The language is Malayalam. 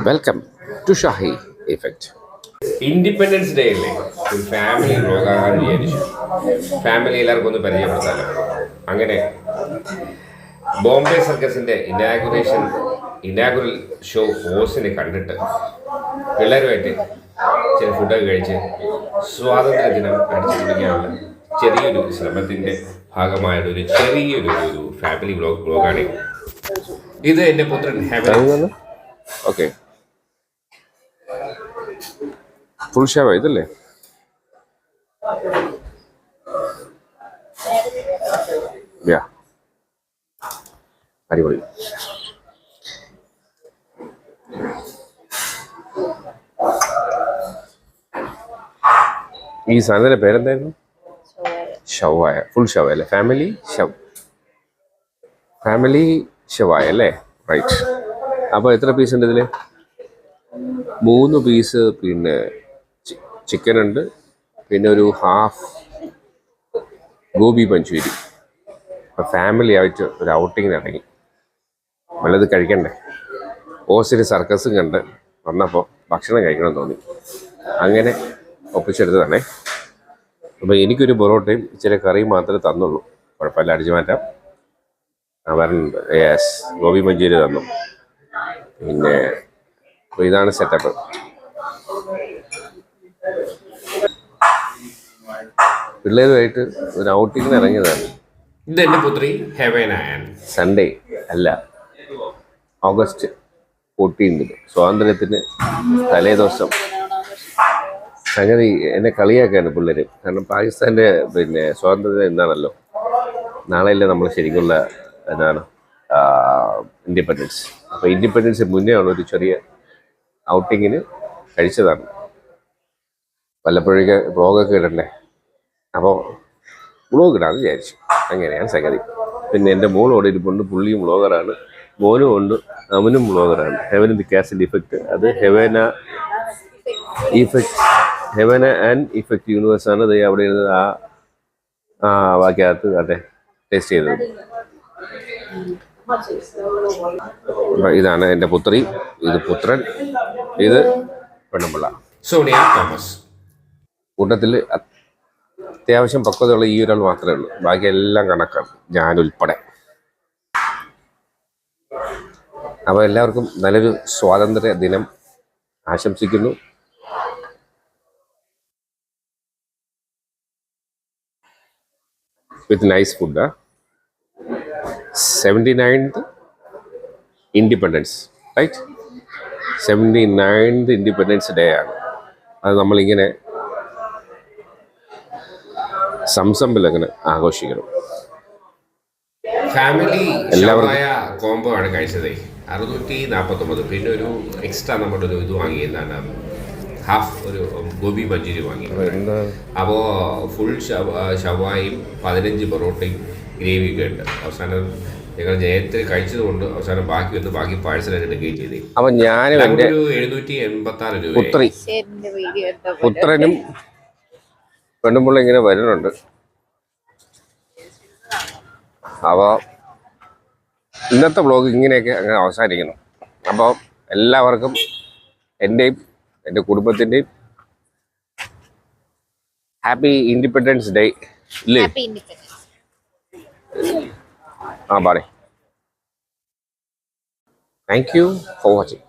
Welcome to Shahi effect independence day അല്ലേ? ഒരു ഫാമിലി വ്ലോഗാകാൻ വിചാരിച്ചു ഫാമിലി എല്ലാവർക്കും ഒന്ന് പരിചയപ്പെടുത്താലോ? അങ്ങനെ ബോംബെ സർക്കസിന്റെ ഇനാഗുറേഷൻ ഇനാഗുറൽ ഷോ ഹോസിനെ കണ്ടിട്ട് പിള്ളേരുമായിട്ട് ചില ഫുഡൊക്കെ കഴിച്ച് സ്വാതന്ത്ര്യ ദിനം അടിച്ചു പിടിക്കാനുള്ള ചെറിയൊരു ശ്രമത്തിന്റെ ഭാഗമായൊരു ഒരു ചെറിയൊരു ഒരു ഫാമിലി ബ്ലോഗ് ബ്ലോഗാണ് ഇത്. എന്റെ പുത്രൻ ഹെവൻ ഓക്കെ ഫുൾ ഇതല്ലേ? അടിപൊളി. ഈ സാധനത്തിന്റെ പേരെന്തായിരുന്നു? ഷവായ. ഫുൾ ഷവായ അല്ലേ? ഫാമിലി ഷവ് ഫാമിലി ഷവായ അല്ലേ? റൈറ്റ് അപ്പോൾ എത്ര പീസ് ഉണ്ട് ഇതിൽ? മൂന്ന് പീസ് പിന്നെ ചിക്കൻ ഉണ്ട്. പിന്നെ ഒരു ഹാഫ് ഗോബി മഞ്ചൂരി. അപ്പം ഫാമിലി ആയിട്ട് ഒരു ഔട്ടിങ്ങിന് ഇറങ്ങി. വല്ലത് കഴിക്കണ്ടേ? ഓസിന് സർക്കസും കണ്ട് വന്നപ്പോൾ ഭക്ഷണം കഴിക്കണം തോന്നി. അങ്ങനെ ഒപ്പിച്ചെടുത്തതാണേ അപ്പോൾ എനിക്കൊരു പൊറോട്ടയും ഇച്ചിരി കറിയും മാത്രമേ തന്നുള്ളൂ. കുഴപ്പമില്ല അടിച്ചു മാറ്റാം. വരണുണ്ട് യെസ് ഗോബി മഞ്ചൂരി തന്നു. പിന്നെ ഇതാണ് സെറ്റപ്പ് പിള്ളേരുമായിട്ട് ഒരു ഔട്ടിങ്ങിന് ഇറങ്ങിയതാണ്. ഇത് എന്റെ പുത്രി ഹെവനായൻ സൺഡേ അല്ല ഓഗസ്റ്റ് ഫോർട്ടീൻതിന് സ്വാതന്ത്ര്യത്തിന് തലേ ദിവസം സംഗതി എന്നെ കളിയാക്കാണ് പിള്ളേർ കാരണം പാകിസ്ഥാന്റെ പിന്നെ സ്വാതന്ത്ര്യം എന്താണല്ലോ നാളെയല്ലേ നമ്മൾ ശരിക്കുള്ള എന്താണ് ഇൻഡിപെൻഡൻസ് അപ്പോൾ ഇൻഡിപെൻഡൻസ് മുന്നേ ഉള്ള ഒരു ചെറിയ ഔട്ടിങ്ങിന് കഴിച്ചതാണ്. വല്ലപ്പോഴൊക്കെ വ്ളോഗൊക്കെ ഇടണ്ടേ? അപ്പോൾ വ്ളോഗ് ഇടാമെന്ന് വിചാരിച്ചു. അങ്ങനെയാണ് സംഗതി. പിന്നെ എന്റെ മോളോട് ഇരിപ്പുണ്ട്. പുള്ളിയും ബ്ലോഗറാണ് മോനും ഉണ്ട്. അവനും ബ്ലോഗറാണ് ഹെവൻ ദി കാസിൽ ഇഫക്റ്റ് അത് heaven effect heaven and effect universe ആണ്. അവിടെ ഇരുന്നത് ആ ആ വാക്യകത്ത് അതെ ടേസ്റ്റ് ചെയ്തത്. ഇതാണ് എന്റെ പുത്രി. ഇത് പുത്രൻ. ഇത് പെണ്ണുമ്പിള്ള. സോണിയ തോമസ്. കൂട്ടത്തിൽ അത്യാവശ്യം പക്വതയുള്ള ഈ ഒരാൾ മാത്രമേ ഉള്ളൂ. ബാക്കി എല്ലാം കണക്കാണ്. ഞാൻ ഉൾപ്പെടെ. അപ്പോൾ എല്ലാവർക്കും നല്ലൊരു സ്വാതന്ത്ര്യ ദിനം ആശംസിക്കുന്നു. With nice food seventy ninth independence right seventy ninth independence day ആണ്. അത് നമ്മളിങ്ങനെ സംസമ്പിൽ അങ്ങനെ ആഘോഷിക്കണം. ഫാമിലി എല്ലാവർക്കും- കോംബോ ആണ് കഴിച്ചത്. അറുന്നൂറ്റി നാൽപ്പത്തൊമ്പത് പിന്നെ ഒരു എക്സ്ട്രാ നമ്മുടെ ഒരു ഇത് വാങ്ങി എന്താണ് ഹാഫ് ഒരു ഗോബി മഞ്ചൂരി വാങ്ങി. അപ്പോൾ ഫുൾ ഷവായും പതിനഞ്ച് പൊറോട്ടയും ഗ്രേവിയൊക്കെ ഉണ്ട്. അവസാനം ഞങ്ങൾ ജയത്തിൽ കഴിച്ചതുകൊണ്ട് അവസാനം ബാക്കി വന്ന് ബാക്കി പാഴ്സലായിട്ട് എടുക്കുകയും ചെയ്തു. അപ്പൊ ഞാനും എഴുന്നൂറ്റി എൺപത്തി ആറ് രൂപ പുത്രനും പെണ്ണുമ്പിള്ള ഇങ്ങനെ വരുന്നുണ്ട്. അപ്പോൾ ഇന്നത്തെ വ്ളോഗ് ഇങ്ങനെയൊക്കെ അങ്ങനെ അവസാനിക്കുന്നു. അപ്പോൾ എല്ലാവർക്കും എന്റെയും എന്റെ കുടുംബത്തിന്റെയും ഹാപ്പി ഇൻഡിപെൻഡൻസ് ഡേ ഇല്ലേ? ആ പറയും. Thank you for watching